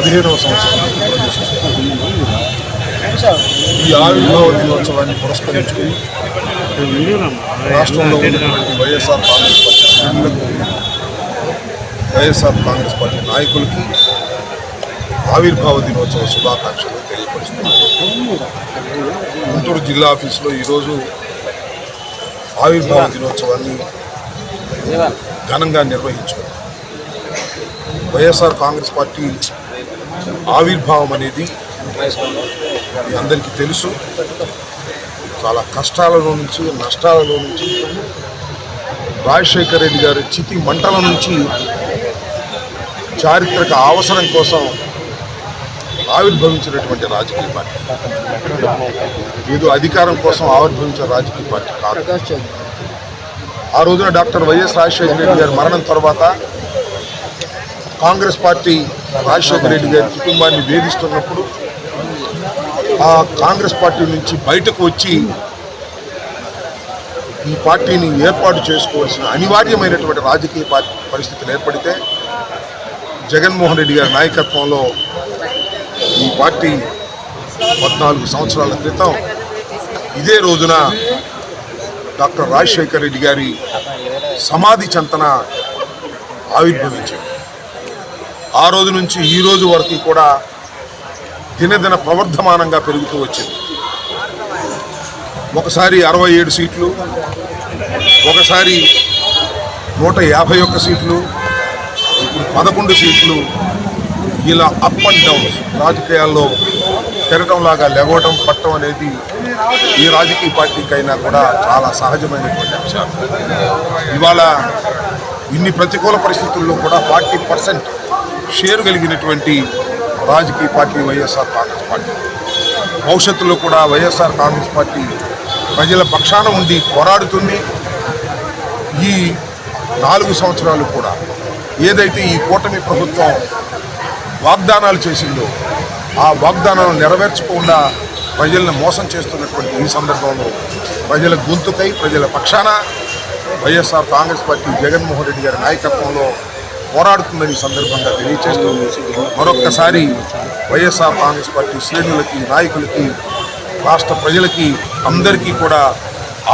పదిహేనవ సంవత్సరం. ఈ ఆవిర్భావ దినోత్సవాన్ని పురస్కరించుకుని రాష్ట్రంలో ఉన్నటువంటి వైఎస్ఆర్ కాంగ్రెస్ పార్టీ శ్రేణులకు వైఎస్ఆర్ కాంగ్రెస్ పార్టీ నాయకులకి ఆవిర్భావ దినోత్సవ శుభాకాంక్షలు తెలియపరుస్తున్నాను. గుంటూరు జిల్లా ఆఫీసులో ఈరోజు ఆవిర్భావ దినోత్సవాన్ని ఘనంగా నిర్వహించుకున్నాం వైఎస్ఆర్ కాంగ్రెస్ పార్టీ ఆవిర్భావం అనేది అందరికీ తెలుసు. చాలా కష్టాలలో నుంచి నష్టాలలో నుంచి రాజశేఖర రెడ్డి గారి చితి మంటల నుంచి చారిత్రక అవసరం కోసం ఆవిర్భవించినటువంటి రాజకీయ పార్టీ. ఏదో అధికారం కోసం ఆవిర్భవించిన రాజకీయ పార్టీ కాదు. ఆ రోజున డాక్టర్ వైఎస్ రాజశేఖర రెడ్డి గారి మరణం తర్వాత కాంగ్రెస్ పార్టీ రాజశేఖర రెడ్డి గారి కుటుంబాన్ని వేధిస్తున్నప్పుడు ఆ కాంగ్రెస్ పార్టీ నుంచి బయటకు వచ్చి ఈ పార్టీని ఏర్పాటు చేసుకోవాల్సిన అనివార్యమైనటువంటి రాజకీయ పార్టీ పరిస్థితులు ఏర్పడితే జగన్మోహన్ రెడ్డి గారి నాయకత్వంలో ఈ పార్టీ పద్నాలుగు సంవత్సరాల క్రితం ఇదే రోజున డాక్టర్ రాజశేఖర్ రెడ్డి గారి సమాధి చెంతన ఆవిర్భవించింది. ఆ రోజు నుంచి ఈ రోజు వరకు కూడా దినదిన ప్రవర్ధమానంగా పెరుగుతూ వచ్చింది. ఒకసారి అరవై ఏడు సీట్లు ఒకసారి నూట యాభై ఒక్క సీట్లు ఇప్పుడు పదకొండు సీట్లు ఇలా అప్ అండ్ డౌన్ రాజకీయాల్లో పెరగడంలాగా లెగవటం పట్టడం అనేది ఏ రాజకీయ పార్టీకైనా కూడా చాలా సహజమైనటువంటి అంశాలు. ఇవాళ ఇన్ని ప్రతికూల పరిస్థితుల్లో కూడా ఫార్టీ పర్సెంట్ షేర్ కలిగినటువంటి రాజకీయ పార్టీ వైఎస్ఆర్ కాంగ్రెస్ పార్టీ. భవిష్యత్తులో కూడా వైఎస్ఆర్ కాంగ్రెస్ పార్టీ ప్రజల పక్షాన ఉండి పోరాడుతుంది. ఈ నాలుగు సంవత్సరాలు కూడా ఏదైతే ఈ కూటమి ప్రభుత్వం వాగ్దానాలు చేసిందో ఆ వాగ్దానాలను నెరవేర్చకుండా ప్రజలను మోసం చేస్తున్నటువంటి ఈ సందర్భంలో ప్రజల గొంతుకై ప్రజల పక్షాన YSR Congress party Jaganmohan Reddy గారి నాయకత్వంలో పోరాడుతుందని ఈ సందర్భంగా తెలియజేస్తూ మరొక్కసారి వైఎస్ఆర్ కాంగ్రెస్ పార్టీ శ్రేణులకి నాయకులకి రాష్ట్ర ప్రజలకి అందరికీ కూడా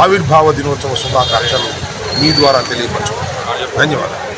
ఆవిర్భావ దినోత్సవ శుభాకాంక్షలు మీ ద్వారా తెలియపరచుకుంటున్నాను. ధన్యవాదాలు.